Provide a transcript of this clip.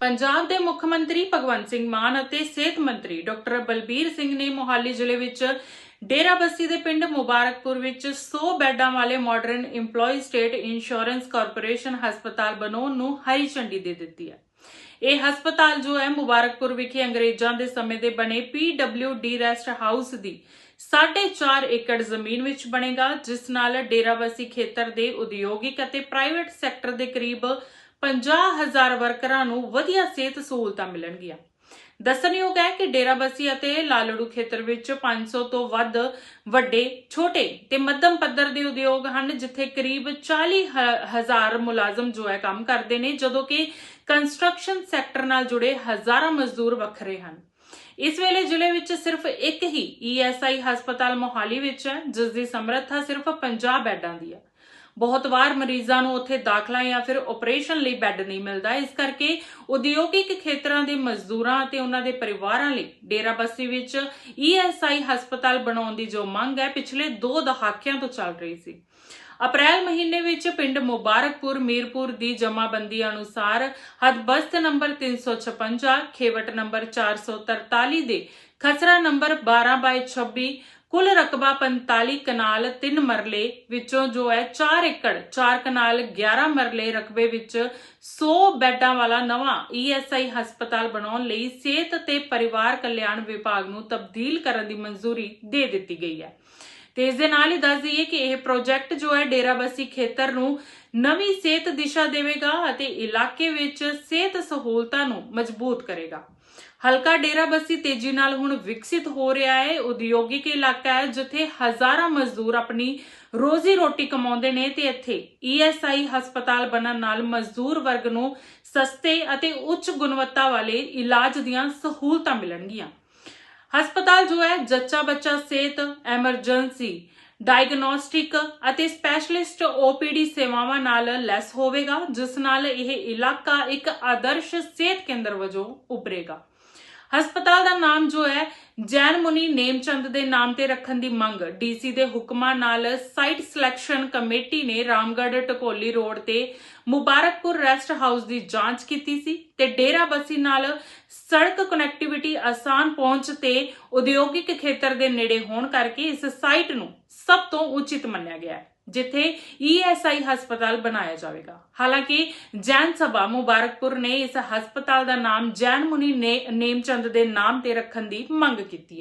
ਪੰਜਾਬ ਦੇ ਮੁੱਖ ਮੰਤਰੀ ਭਗਵੰਤ ਸਿੰਘ ਮਾਨ ਅਤੇ ਸਿਹਤ ਮੰਤਰੀ ਡਾਕਟਰ ਬਲਬੀਰ ਸਿੰਘ ਨੇ ਮੋਹਾਲੀ ਜ਼ਿਲ੍ਹੇ ਵਿੱਚ ਡੇਰਾਬੱਸੀ ਦੇ ਪਿੰਡ ਮੁਬਾਰਕਪੁਰ ਵਿੱਚ 100 ਬੈੱਡਾਂ ਵਾਲੇ modern EMPLOYEE state insurance corporation ਹਸਪਤਾਲ ਬਣਾਉਣ ਨੂੰ ਹਰੀ ਝੰਡੀ ਦੇ ਦਿੱਤੀ ਹੈ। ਇਹ ਹਸਪਤਾਲ ਜੋ ਹੈ ਮੁਬਾਰਕਪੁਰ ਵਿਖੇ ਅੰਗਰੇਜ਼ਾਂ ਦੇ ਸਮੇਂ ਦੇ ਬਣੇ PWD ਰੈਸਟ ਹਾਊਸ ਦੀ 4.5 ਏਕੜ ਜ਼ਮੀਨ ਵਿੱਚ ਬਣੇਗਾ, ਜਿਸ ਨਾਲ ਡੇਰਾਬੱਸੀ ਖੇਤਰ ਦੇ ਉਦਯੋਗਿਕ ਅਤੇ ਪ੍ਰਾਈਵੇਟ ਸੈਕਟਰ ਦੇ ਕਰੀਬ 50000 ਵਰਕਰਾਂ ਨੂੰ ਵਧੀਆ ਸਿਹਤ ਸਹੂਲਤਾਂ ਮਿਲਣਗੀਆਂ। ਦੱਸਣਯੋਗ ਹੈ ਕਿ ਡੇਰਾਬੱਸੀ ਅਤੇ ਲਾਲੜੂ ਖੇਤਰ ਵਿੱਚ 500 ਤੋਂ ਵੱਧ ਵੱਡੇ, ਛੋਟੇ ਤੇ ਮੱਧਮ ਪੱਧਰ ਦੇ ਉਦਯੋਗ ਹਨ, ਜਿੱਥੇ ਕਰੀਬ 40 ਹ- ਹਜ਼ਾਰ ਮੁਲਾਜ਼ਮ ਜੋ ਹੈ ਕੰਮ ਕਰਦੇ ਨੇ, ਜਦੋਂ ਕਿ ਕੰਸਟਰਕਸ਼ਨ ਸੈਕਟਰ ਨਾਲ ਜੁੜੇ ਹਜ਼ਾਰਾਂ ਮਜ਼ਦੂਰ ਵੱਖਰੇ ਹਨ। ਇਸ ਵੇਲੇ ਜ਼ਿਲ੍ਹੇ ਵਿੱਚ ਸਿਰਫ ਇੱਕ ਹੀ ESI ਹਸਪਤਾਲ ਮੋਹਾਲੀ ਵਿੱਚ ਹੈ ਜਿਸ ਦੀ ਸਮਰੱਥਾ ਸਿਰਫ 50 ਬੈੱਡਾਂ ਦੀ ਹੈ। ਬਹੁਤ ਵਾਰ ਮਰੀਜ਼ਾਂ ਨੂੰ ਉੱਥੇ ਦਾਖਲਾ ਜਾਂ ਫਿਰ ਆਪਰੇਸ਼ਨ ਲਈ ਬੈੱਡ ਨਹੀਂ ਮਿਲਦਾ। ਇਸ ਕਰਕੇ ਉਦਯੋਗਿਕ ਖੇਤਰਾਂ ਦੇ ਮਜ਼ਦੂਰਾਂ ਅਤੇ ਉਹਨਾਂ ਦੇ ਪਰਿਵਾਰਾਂ ਲਈ ਡੇਰਾਬੱਸੀ ਵਿੱਚ ESI ਹਸਪਤਾਲ ਬਣਾਉਣ ਦੀ ਜੋ ਮੰਗ ਹੈ, ਪਿਛਲੇ 2 ਦਹਾਕਿਆਂ ਤੋਂ ਚੱਲ ਰਹੀ ਸੀ। ਅਪ੍ਰੈਲ ਮਹੀਨੇ ਵਿੱਚ ਪਿੰਡ ਮੁਬਾਰਕਪੁਰ, ਮੀਰਪੁਰ ਦੀ ਜਮਾਬੰਦੀ ਅਨੁਸਾਰ ਹਦਬਸਤ ਨੰਬਰ 356 ਖੇਵਟ ਨੰਬਰ 443 ਦੇ ਖਸਰਾ ਨੰਬਰ 12 ਬਾਈ 26 ਕੁੱਲ ਰਕਬਾ 45 ਕਨਾਲ 3 ਮਰਲੇ ਵਿੱਚੋਂ ਜੋ ਹੈ 4 ਏਕੜ 4 ਕਨਾਲ 11 ਮਰਲੇ ਰਕਬੇ ਵਿੱਚ 100 ਬੈੱਡਾਂ ਵਾਲਾ ਨਵਾਂ ESI ਹਸਪਤਾਲ ਬਣਾਉਣ ਲਈ ਸਿਹਤ ਤੇ ਪਰਿਵਾਰ ਕਲਿਆਣ ਵਿਭਾਗ ਨੂੰ ਤਬਦੀਲ ਕਰਨ ਦੀ ਮਨਜ਼ੂਰੀ ਦੇ ਦਿੱਤੀ ਗਈ ਹੈ। ਤੇ ਇਸ ਦੇ ਨਾਲ ਹੀ ਦੱਸ ਦਈਏ ਕਿ ਇਹ ਪ੍ਰੋਜੈਕਟ ਜੋ ਹੈ ਡੇਰਾਬੱਸੀ ਖੇਤਰ ਨੂੰ ਨਵੀਂ ਸਿਹਤ ਦਿਸ਼ਾ ਦੇਵੇਗਾ ਅਤੇ ਇਲਾਕੇ ਵਿੱਚ ਸਿਹਤ ਸਹੂਲਤਾਂ ਨੂੰ ਮਜ਼ਬੂਤ ਕਰੇਗਾ। ਹਲਕਾ ਡੇਰਾਬੱਸੀ ਤੇਜ਼ੀ ਨਾਲ ਹੁਣ ਵਿਕਸਿਤ ਹੋ ਰਿਹਾ ਹੈ। ਉਦਯੋਗਿਕ ਇਲਾਕਾ ਹੈ ਜਿੱਥੇ ਹਜ਼ਾਰਾਂ ਮਜ਼ਦੂਰ ਆਪਣੀ ਰੋਜ਼ੀ ਰੋਟੀ ਕਮਾਉਂਦੇ ਨੇ ਤੇ ਇੱਥੇ ESI ਹਸਪਤਾਲ ਬਣਨ ਨਾਲ ਮਜ਼ਦੂਰ ਵਰਗ ਨੂੰ ਸਸਤੇ ਅਤੇ ਉੱਚ ਗੁਣਵੱਤਾ ਵਾਲੇ ਇਲਾਜ ਦੀਆਂ ਸਹੂਲਤਾਂ ਮਿਲਣਗੀਆਂ। ਹਸਪਤਾਲ ਜੋ ਹੈ, ਜੱਚਾ ਬੱਚਾ ਸਿਹਤ, ਐਮਰਜੈਂਸੀ ਡਾਇਗਨੋਸਟਿਕ ਅਤੇ ਸਪੈਸ਼ਲਿਸਟ OPD ਸੇਵਾਵਾਂ ਨਾਲ ਲੈਸ ਹੋਵੇਗਾ, ਜਿਸ ਨਾਲ ਇਹ ਇਲਾਕਾ ਇੱਕ ਆਦਰਸ਼ ਸਿਹਤ ਕੇਂਦਰ ਵਜੋਂ ਉਭਰੇਗਾ। ਹਸਪਤਾਲ ਦਾ ਨਾਮ ਜੋ ਹੈ, ਜੈਨ ਮੁਨੀ ਨੇਮਚੰਦ ਦੇ ਨਾਮ ਤੇ ਰੱਖਣ ਦੀ ਮੰਗ। ਡੀਸੀ ਦੇ ਹੁਕਮਾਂ ਨਾਲ ਸਾਈਟ ਸਿਲੈਕਸ਼ਨ ਕਮੇਟੀ ਨੇ ਰਾਮਗੜ੍ਹ ਟਕੋਲੀ ਰੋਡ ਤੇ ਮੁਬਾਰਕਪੁਰ ਰੈਸਟ ਹਾਊਸ ਦੀ ਜਾਂਚ ਕੀਤੀ ਸੀ ਤੇ ਡੇਰਾਬੱਸੀ ਨਾਲ ਸੜਕ ਕਨੈਕਟੀਵਿਟੀ ਆਸਾਨ ਪਹੁੰਚ ਤੇ ਉਦਯੋਗਿਕ ਖੇਤਰ ਦੇ ਨੇੜੇ ਹੋਣ ਕਰਕੇ ਇਸ ਸਾਈਟ ਨੂੰ ਸਭ ਤੋਂ ਉਚਿਤ ਮੰਨਿਆ ਗਿਆ ਹੈ, ਜਿੱਥੇ ESI ਹਸਪਤਾਲ ਬਣਾਇਆ ਜਾਵੇਗਾ। ਹਾਲਾਂਕਿ, ਜੈਨ ਸਭਾ ਮੁਬਾਰਕਪੁਰ ਨੇ ਇਸ ਹਸਪਤਾਲ ਦਾ ਨਾਮ ਜੈਨ ਮੁਨੀ ਨੇਮਚੰਦ ਦੇ ਨਾਮ ਤੇ ਰੱਖਣ ਦੀ ਮੰਗ ਕੀਤੀ ਹੈ।